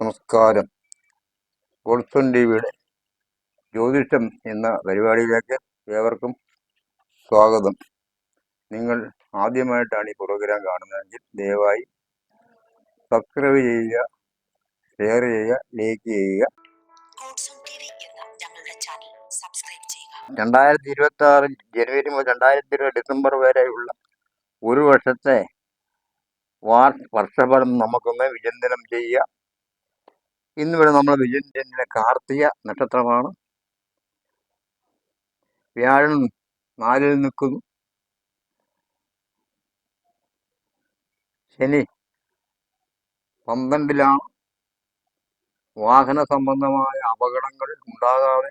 നമസ്കാരം. ഗോൾസൺ ടി വിയുടെ ജ്യോതിഷം എന്ന പരിപാടിയിലേക്ക് ഏവർക്കും സ്വാഗതം. നിങ്ങൾ ആദ്യമായിട്ടാണ് ഈ പ്രോഗ്രാം കാണുന്നതെങ്കിൽ ദയവായി സബ്സ്ക്രൈബ് ചെയ്യുക ഷെയർ ചെയ്യുക ലൈക്ക് ചെയ്യുക. രണ്ടായിരത്തി ഇരുപത്തി ആറ് ജനുവരി മുതൽ രണ്ടായിരത്തി ഇരുപത് ഡിസംബർ വരെയുള്ള ഒരു വർഷത്തെ വാർ വർഷഫലം നമുക്കൊന്ന് വിചിന്തനം ചെയ്യുക. ഇന്നിവിടെ നമ്മൾ വിജയന്റെ കാർത്തിക നക്ഷത്രമാണ്. വ്യാഴം നാലിൽ നിൽക്കുന്നു. ശനി പന്ത്രണ്ടിലാണ്. വാഹന സംബന്ധമായ അപകടങ്ങൾ ഉണ്ടാകാതെ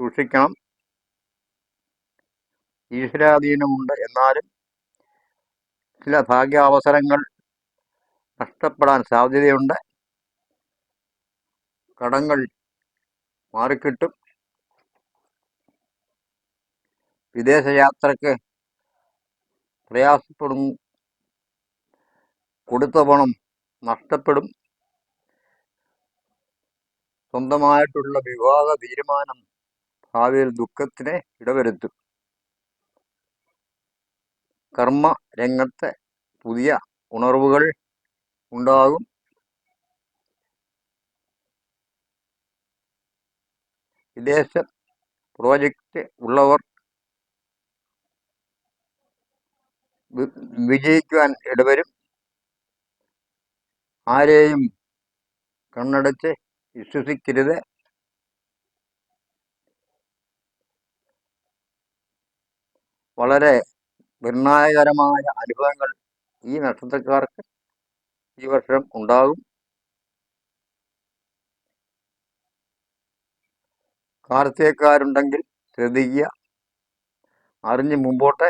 സൂക്ഷിക്കണം. ഈശ്വരാധീനമുണ്ട് എന്നാലും ചില ഭാഗ്യാവസരങ്ങൾ നഷ്ടപ്പെടാൻ സാധ്യതയുണ്ട്. കടങ്ങൾ മാറിക്കിട്ടും. വിദേശയാത്രയ്ക്ക് പ്രയാസപ്പെടും. കൊടുത്ത പണം നഷ്ടപ്പെടും. സ്വന്തമായിട്ടുള്ള വിവാഹ തീരുമാനം ഭാവിയിൽ ദുഃഖത്തിന് ഇടവരുത്തും. കർമ്മ രംഗത്തെ പുതിയ ഉണർവുകൾ ഉണ്ടാകും. വിദേശ പ്രോജക്റ്റ് ഉള്ളവർ വിജയിക്കുവാൻ ഇടവരും. ആരെയും കണ്ണടച്ച് വിശ്വസിക്കരുത്. വളരെ നിർണായകരമായ അനുഭവങ്ങൾ ഈ നക്ഷത്രക്കാർക്ക് ഈ വർഷം ഉണ്ടാകും. കാർത്തികക്കാരുണ്ടെങ്കിൽ ശ്രദ്ധിക്കുക. അറിഞ്ഞ് മുമ്പോട്ട്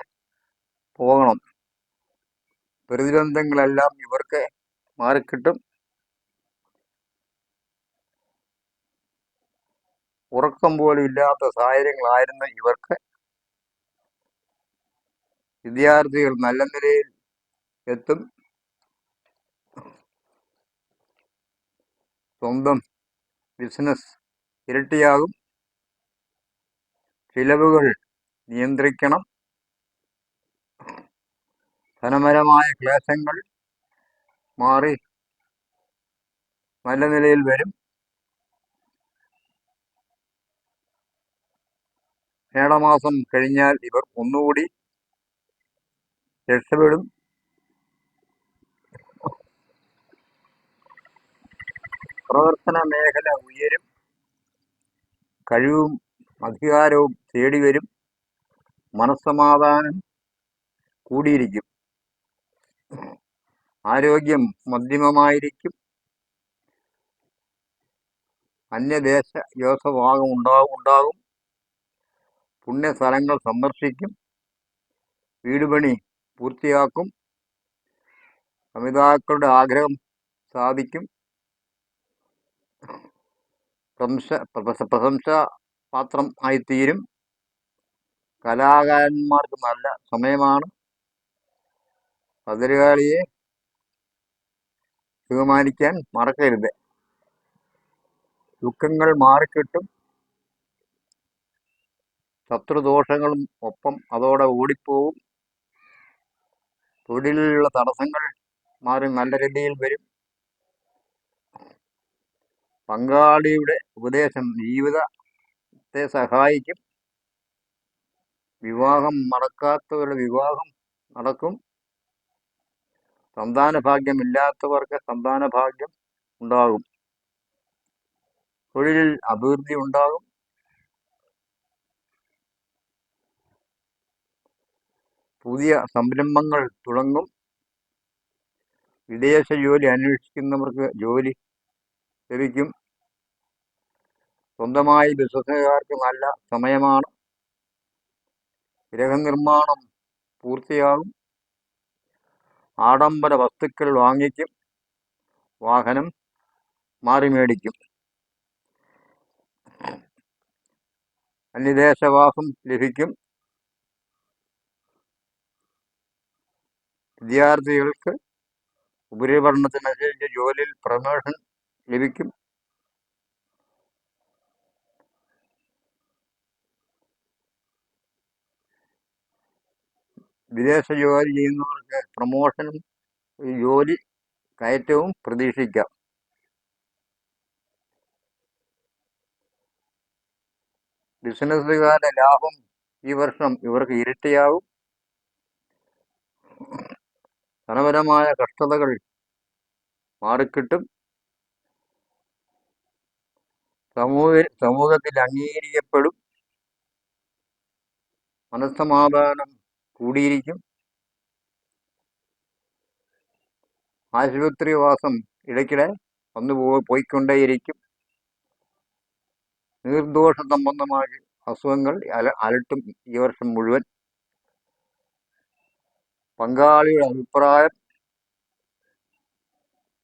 പോകണം. പ്രതിബന്ധങ്ങളെല്ലാം ഇവർക്ക് മാറിക്കിട്ടും. ഉറക്കം പോലും ഇല്ലാത്ത സാഹചര്യങ്ങളായിരുന്നു ഇവർക്ക്. വിദ്യാർത്ഥികൾ നല്ല നിലയിൽ എത്തും. സ്വന്തം ബിസിനസ് ഇരട്ടിയാകും. ചിലവുകൾ നിയന്ത്രിക്കണം. ധനപരമായ ക്ലേശങ്ങൾ മാറി നല്ല നിലയിൽ വരും. മേടമാസം കഴിഞ്ഞാൽ ഇവർ ഒന്നുകൂടി രക്ഷപ്പെടും. പ്രവർത്തന മേഖല ഉയരും. കഴിവും അധികാരവും തേടി വരും. മനസ്സമാധാനം കൂടിയിരിക്കും. ആരോഗ്യം മധ്യമമായിരിക്കും. അന്യദേശ യോസഭാഗം ഉണ്ടാകും ഉണ്ടാകും. പുണ്യസ്ഥലങ്ങൾ സന്ദർശിക്കും. വീടുപണി പൂർത്തിയാക്കും. സമിതാക്കളുടെ ആഗ്രഹം സാധിക്കും പ്രശംസ പ്രശ- പ്രശംസ പാത്രം ആയിത്തീരും. കലാകാരന്മാർക്ക് നല്ല സമയമാണ്. പതിരുകാളിയെ ബഹുമാനിക്കാൻ മറക്കരുത്. ദുഃഖങ്ങൾ മാറിക്കിട്ടും. ശത്രുദോഷങ്ങളും ഒപ്പം അതോടെ ഓടിപ്പോവും. തൊഴിലിലുള്ള തടസ്സങ്ങൾ മാറി നല്ല രീതിയിൽ വരും. പങ്കാളിയുടെ ഉപദേശം ജീവിതത്തെ സഹായിക്കും. വിവാഹം നടക്കാത്തവരുടെ വിവാഹം നടക്കും. സന്താന ഭാഗ്യമില്ലാത്തവർക്ക് സന്താന ഭാഗ്യം ഉണ്ടാകും. തൊഴിലിൽ അഭിവൃദ്ധി ഉണ്ടാകും. പുതിയ സംരംഭങ്ങൾ തുടങ്ങും. വിദേശ ജോലി അന്വേഷിക്കുന്നവർക്ക് ജോലി ലഭിക്കും. സ്വന്തമായി ബിസിനസ്സുകാർക്ക് നല്ല സമയമാണ്. ഗൃഹനിർമ്മാണം പൂർത്തിയാകും. ആഡംബര വസ്തുക്കൾ വാങ്ങിക്കും. വാഹനം മാറി മേടിക്കും. അന്യദേശവാസം ലഭിക്കും. വിദ്യാർത്ഥികൾക്ക് ഉപരിപഠനത്തിനനുസരിച്ച് ജോലിയിൽ പ്രമോഷൻ ലഭിക്കും. വിദേശ ജോലി ചെയ്യുന്നവർക്ക് പ്രമോഷനും ജോലി കയറ്റവും പ്രതീക്ഷിക്കാം. ബിസിനസ്സുകാരുടെ ലാഭം ഈ വർഷം ഇവർക്ക് ഇരട്ടിയാവും. ധനപരമായ കഷ്ടതകൾ മാറിക്കിട്ടും. സമൂഹ സമൂഹത്തിൽ അംഗീകരിക്കപ്പെടും. മനസ്സമാധാനം കൂടിയിരിക്കും. ആശുപത്രിവാസം ഇടയ്ക്കിടെ വന്നു പോ പോയിക്കൊണ്ടേയിരിക്കും. നീർദോഷ സംബന്ധമായ അസുഖങ്ങൾ അല അലട്ടും ഈ വർഷം മുഴുവൻ. പങ്കാളിയുടെ അഭിപ്രായം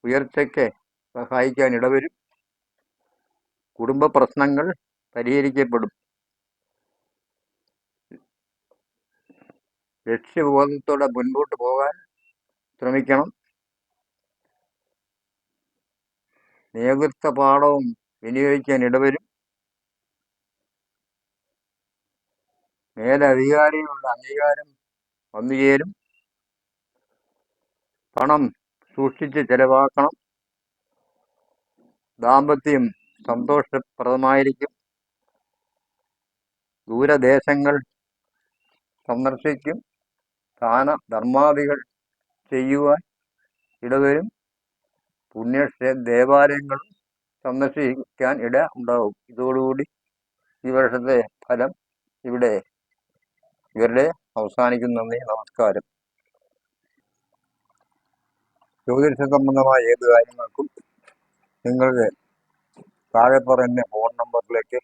ഉയർച്ചയ്ക്ക് സഹായിക്കാൻ ഇടവരും. കുടുംബ പ്രശ്നങ്ങൾ പരിഹരിക്കപ്പെടും. ലക്ഷ്യബോധത്തോടെ മുൻപോട്ട് പോകാൻ ശ്രമിക്കണം. നേതൃത്വ പാഠവും വിനിയോഗിക്കാൻ ഇടവരും. മേലധികാരികളുടെ അംഗീകാരം വന്നുചേരും പണം സൂക്ഷിച്ച് ചെലവാക്കണം. ദാമ്പത്യം സന്തോഷപ്രദമായിരിക്കും. ദൂരദേശങ്ങൾ സന്ദർശിക്കും. ദാന ധർമാദികൾ ചെയ്യുവാൻ ഇടവരും. പുണ്യക്ഷേ ദേവാലയങ്ങളും സന്ദർശിക്കാൻ ഇട ഉണ്ടാവും. ഇതോടുകൂടി ഈ വർഷത്തെ ഫലം ഇവിടെ ഇവരുടെ അവസാനിക്കുന്നു. നന്ദി നമസ്കാരം. ജ്യോതിഷ സംബന്ധമായ ഏത് കാര്യങ്ങൾക്കും നിങ്ങൾക്ക് താഴെ പറയുന്ന ഫോൺ നമ്പറിലേക്ക്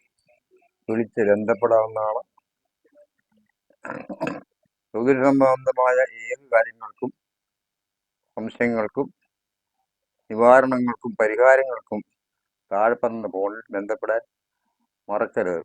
വിളിച്ച് ബന്ധപ്പെടാവുന്നതാണ്. ജ്യോതിഷ സംബന്ധമായ ഏത് കാര്യങ്ങൾക്കും സംശയങ്ങൾക്കും നിവാരണങ്ങൾക്കും പരിഹാരങ്ങൾക്കും താഴെ പറഞ്ഞ ഫോണിൽ ബന്ധപ്പെടാൻ മറക്കരുത്.